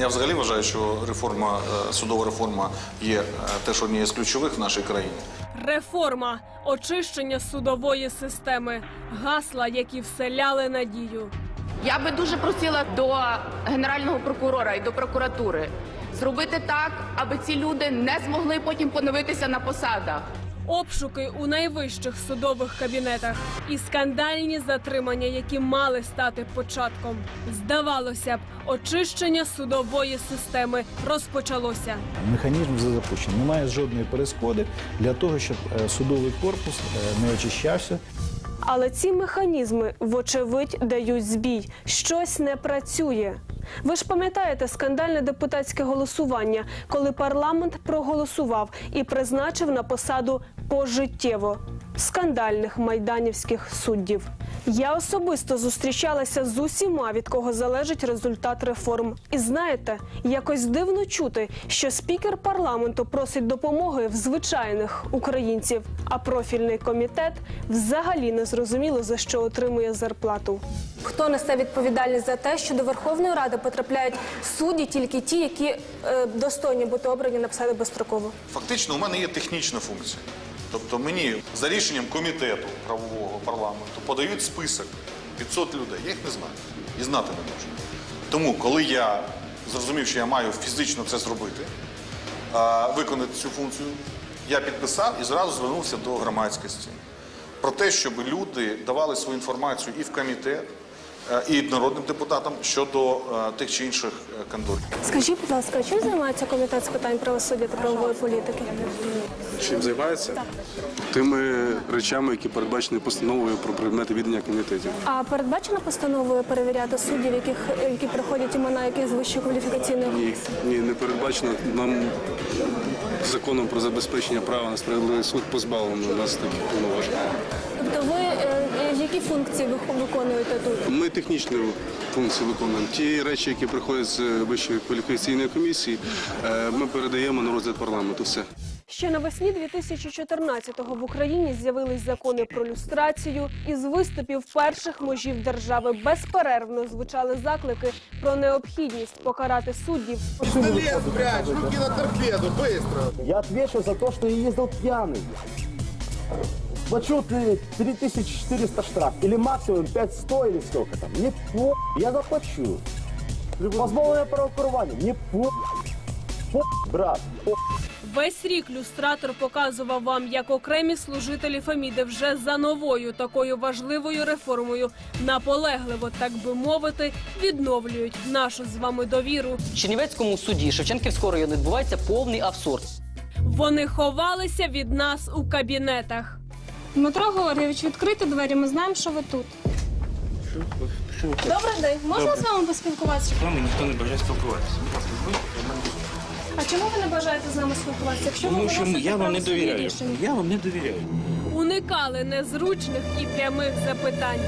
Я взагалі вважаю, що реформа, е, судова реформа є е, теж однією з ключових в нашій країні. Реформа, очищення судової системи, гасла, які вселяли надію. Я би дуже просила до генерального прокурора і до прокуратури зробити так, аби ці люди не змогли потім поновитися на посадах. Обшуки у найвищих судових кабінетах і скандальні затримання, які мали стати початком. Здавалося б, очищення судової системи розпочалося. Механізм вже запущений. Немає жодної перешкоди для того, щоб е, судовий корпус е, не очищався. Але ці механізми, вочевидь, дають збій. Щось не працює. Ви ж пам'ятаєте скандальне депутатське голосування, коли парламент проголосував і призначив на посаду пожиттєво скандальних майданівських суддів. Я особисто зустрічалася з усіма, від кого залежить результат реформ. І знаєте, якось дивно чути, що спікер парламенту просить допомоги в звичайних українців, а профільний комітет взагалі не зрозуміло за що отримує зарплату. Хто несе відповідальність за те, що до Верховної Ради потрапляють судді тільки ті, які е, достойні бути обрані на посади безстроково? Фактично, у мене є технічна функція. Тобто мені за рішенням комітету правового парламенту подають список 500 людей. Я їх не знаю і знати не можу. Тому, коли я зрозумів, що я маю фізично це зробити, виконати цю функцію, я підписав і зразу звернувся до громадськості про те, щоб люди давали свою інформацію і в комітет, і народним депутатам щодо е, тих чи інших е, кандидатів. Скажіть, будь ласка, чим займається комітет з питань правосуддя та правової політики? Чим займається? Тими речами, які передбачені постановою про предмети відання комітетів. А передбачено постановою перевіряти суддів, яких які приходять імена яких з вищої кваліфікаційної Ні, комісії? ні, не передбачено. Нам законом про забезпечення права на справедливий суд позбавлено нас таких повноважень. Тобто ви е, е, які функції ви виконуєте тут? Ми технічні функції виконуємо. Ті речі, які приходять з вищої кваліфікаційної комісії, е, ми передаємо на розгляд парламенту. Все. Ще навесні 2014-го в Україні з'явились закони про люстрацію. Із виступів перших можів держави безперервно звучали заклики про необхідність покарати суддів. Пистолет спрячь, руки на торпеду, быстро. Я отвечу за то, что я ездил пьяный. Плачу ты 3400 штраф. Или максимум 5100 или сколько там. Не по... Я заплачу. Позбавлення правопорування. Не по... по... Брат, по... Весь рік люстратор показував вам, як окремі служителі Феміди вже за новою такою важливою реформою наполегливо, так би мовити, відновлюють нашу з вами довіру. В Чернівецькому суді Шевченківського району відбувається повний абсурд. Вони ховалися від нас у кабінетах. Дмитро Георгійович, відкрийте двері. Ми знаємо, що ви тут. Добрий день. Можна з вами поспілкуватися? З вами ніхто не бажає спілкуватися. А чому ви не бажаєте з нами спілкуватися? Якщо ви Тому що виносите я вам не правосудні довіряю. рішення? Я вам не довіряю. Уникали незручних і прямих запитань.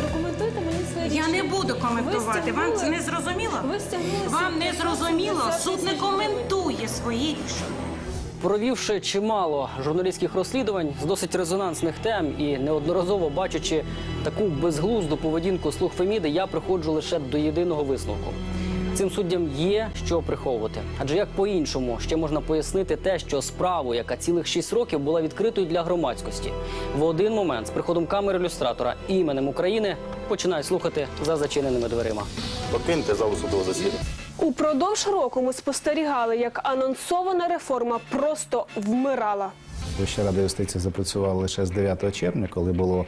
Прокоментуйте мені своє Я не буду коментувати. Вам це не зрозуміло? Ви стягнули Вам не зрозуміло? Суд не коментує свої рішення. Провівши чимало журналістських розслідувань з досить резонансних тем і неодноразово бачачи таку безглузду поведінку слуг Феміди, я приходжу лише до єдиного висновку. Цим суддям є що приховувати. Адже як по-іншому ще можна пояснити те, що справу, яка цілих шість років була відкритою для громадськості, в один момент з приходом камери ілюстратора іменем України починають слухати за зачиненими дверима. Покиньте залу судового засідання. Упродовж року ми спостерігали, як анонсована реформа просто вмирала. Вища рада юстиції запрацювала лише з 9 червня, коли було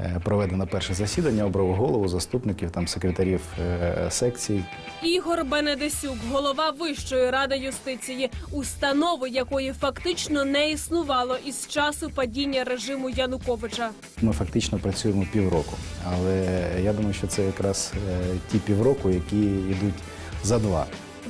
е, проведено перше засідання, обрав голову, заступників, там секретарів е, секцій. Ігор Бенедесюк, голова Вищої ради юстиції, установи якої фактично не існувало із часу падіння режиму Януковича. Ми фактично працюємо півроку. Але я думаю, що це якраз е, ті півроку, які йдуть за два.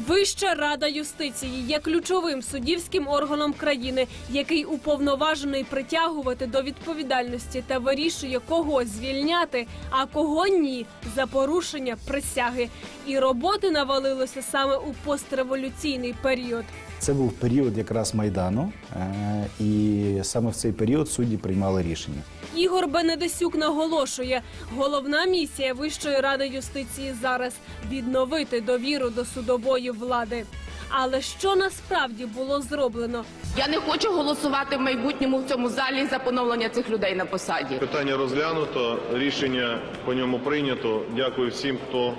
Вища рада юстиції є ключовим суддівським органом країни, який уповноважений притягувати до відповідальності та вирішує, кого звільняти, а кого ні за порушення присяги. І роботи навалилося саме у постреволюційний період. Це був період якраз майдану, е, і саме в цей період судді приймали рішення. Ігор Бенедесюк наголошує, головна місія Вищої ради юстиції зараз відновити довіру до судової влади. Але що насправді було зроблено? Я не хочу голосувати в майбутньому в цьому залі за поновлення цих людей на посаді. Питання розглянуто, рішення по ньому прийнято. Дякую всім, хто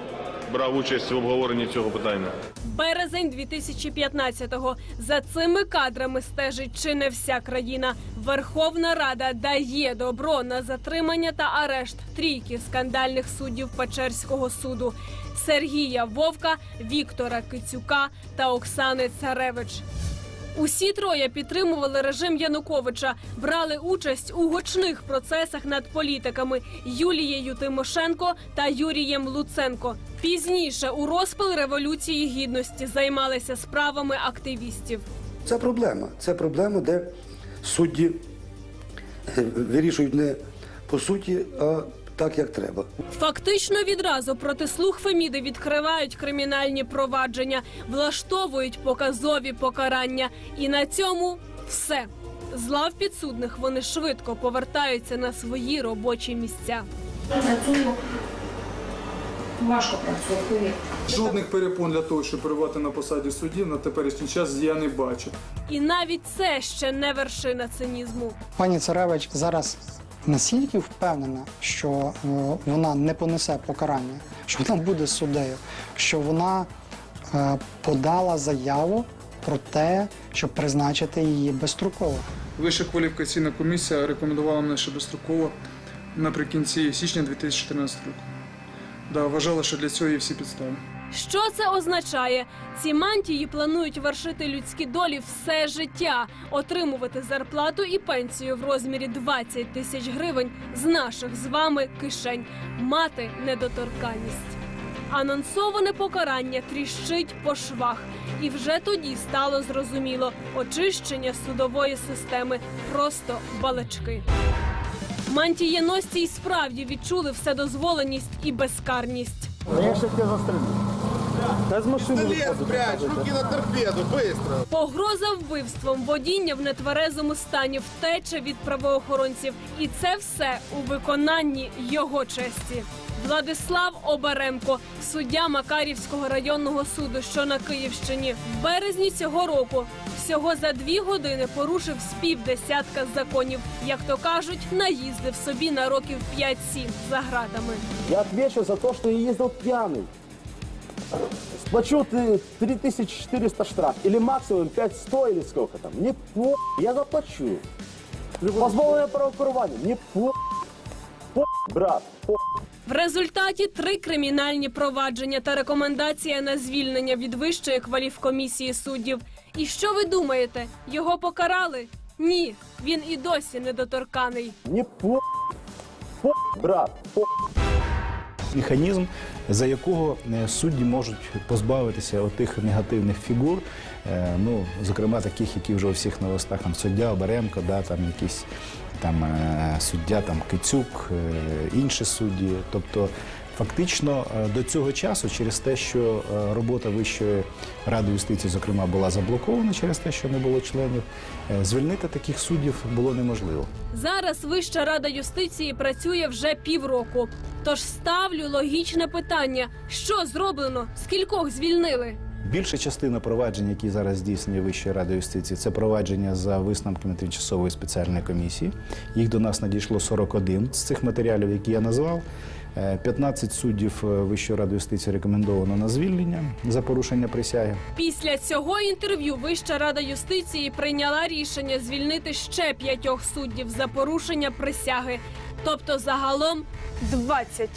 брав участь в обговоренні цього питання. Березень 2015-го. За цими кадрами стежить чи не вся країна. Верховна Рада дає добро на затримання та арешт трійки скандальних суддів Печерського суду Сергія Вовка, Віктора Кицюка та Оксани Царевич. Усі троє підтримували режим Януковича, брали участь у гучних процесах над політиками Юлією Тимошенко та Юрієм Луценко. Пізніше у розпал революції гідності займалися справами активістів. Це проблема. Це проблема, де судді е, вирішують не по суті, а так, як треба. Фактично відразу проти слуг Феміди відкривають кримінальні провадження, влаштовують показові покарання. І на цьому все. З лав підсудних вони швидко повертаються на свої робочі місця. Працюю. Важко працюю, повірте. Жодних перепон для того, щоб перебувати на посаді суддів на теперішній час я не бачу. І навіть це ще не вершина цинізму. Пані Царевич зараз настільки впевнена, що е, вона не понесе покарання, що вона буде суддею, що вона е, подала заяву про те, щоб призначити її безстроково. Вища кваліфікаційна комісія рекомендувала мене ще достроково наприкінці січня 2014 року. Да, вважала, що для цього є всі підстави. Що це означає? Ці мантії планують вершити людські долі все життя, отримувати зарплату і пенсію в розмірі 20 тисяч гривень з наших з вами кишень, мати недоторканність. Анонсоване покарання тріщить по швах, і вже тоді стало зрозуміло, очищення судової системи просто балачки. Мантієносці й справді відчули вседозволеність і безкарність. Я тебе застрелю. Та з машини Пистолет спрячь, руки на торпеду, быстро. Погроза вбивством, водіння в нетверезому стані, втеча від правоохоронців. І це все у виконанні його честі. Владислав Оберемко, суддя Макарівського районного суду, що на Київщині, в березні цього року всього за дві години порушив з півдесятка законів. Як то кажуть, наїздив собі на років 5-7 за гратами. Я отвечу за то, что я ездил пьяный. Сплачу ты 3400 штраф. Или максимум 5100 или сколько там. Не по... Я заплачу. Позбавлення правокерування. Не по... По... Брат. По... В результаті три кримінальні провадження та рекомендація на звільнення від вищої кваліфкомісії суддів. І що ви думаєте? Його покарали? Ні, він і досі недоторканий. Не по... По... Брат. По... Механізм, за якого е, судді можуть позбавитися отих негативних фігур, е, ну, зокрема таких, які вже у всіх на там суддя Оберемко, да, там якісь там е, суддя там Кицюк, інші судді. Тобто фактично е, до цього часу, через те, що е, робота Вищої ради юстиції, зокрема, була заблокована через те, що не було членів, е, звільнити таких суддів було неможливо. Зараз Вища рада юстиції працює вже півроку. Тож ставлю логічне питання: що зроблено? Скількох звільнили? Більша частина проваджень, які зараз здійснює Вища рада юстиції, це провадження за висновками тимчасової спеціальної комісії. Їх до нас надійшло 41 з цих матеріалів, які я назвав. Е, 15 суддів е, Вищої ради юстиції рекомендовано на звільнення за порушення присяги. Після цього інтерв'ю Вища рада юстиції прийняла рішення звільнити ще п'ятьох суддів за порушення присяги. Тобто загалом 20.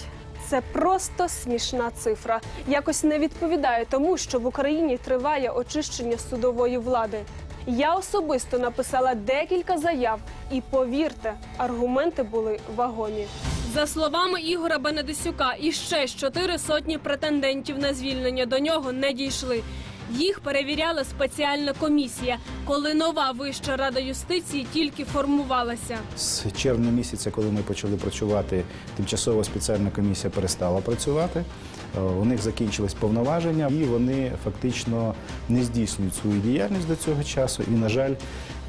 Це просто смішна цифра. Якось не відповідає тому, що в Україні триває очищення судової влади. Я особисто написала декілька заяв, і повірте, аргументи були вагомі. За словами Ігора Бенедисюка, іще з чотири сотні претендентів на звільнення до нього не дійшли. Їх перевіряла спеціальна комісія, коли нова Вища рада юстиції тільки формувалася. З червня місяця, коли ми почали працювати, тимчасова спеціальна комісія перестала працювати. Е, у них закінчились повноваження, і вони фактично не здійснюють свою діяльність до цього часу. І, на жаль,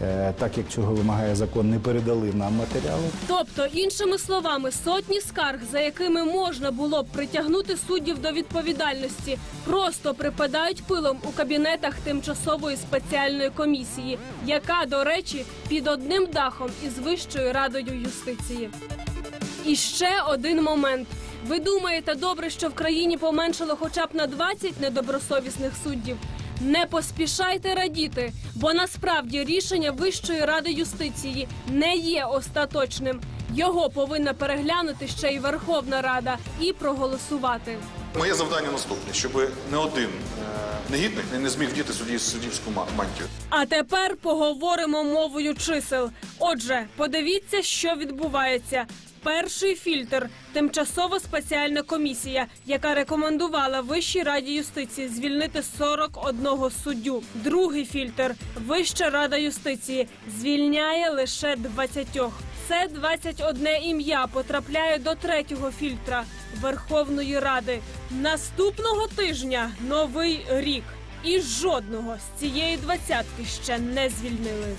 е, так як цього вимагає закон, не передали нам матеріали. Тобто, іншими словами, сотні скарг, за якими можна було б притягнути суддів до відповідальності, просто припадають пилом у кабінетах тимчасової спеціальної комісії, яка, до речі, під одним дахом із Вищою радою юстиції. І ще один момент. Ви думаєте, добре, що в країні поменшало хоча б на 20 недобросовісних суддів? Не поспішайте радіти, бо насправді рішення Вищої ради юстиції не є остаточним. Його повинна переглянути ще й Верховна Рада і проголосувати. Моє завдання наступне, щоб не один е, негідник не зміг вдіти судді суддівську ма- мантію. А тепер поговоримо мовою чисел. Отже, подивіться, що відбувається. Перший фільтр тимчасова спеціальна комісія, яка рекомендувала Вищій раді юстиції звільнити 41 суддю. Другий фільтр Вища рада юстиції звільняє лише 20. Це 21 ім'я потрапляє до третього фільтра Верховної Ради. Наступного тижня новий рік. І жодного з цієї двадцятки ще не звільнили.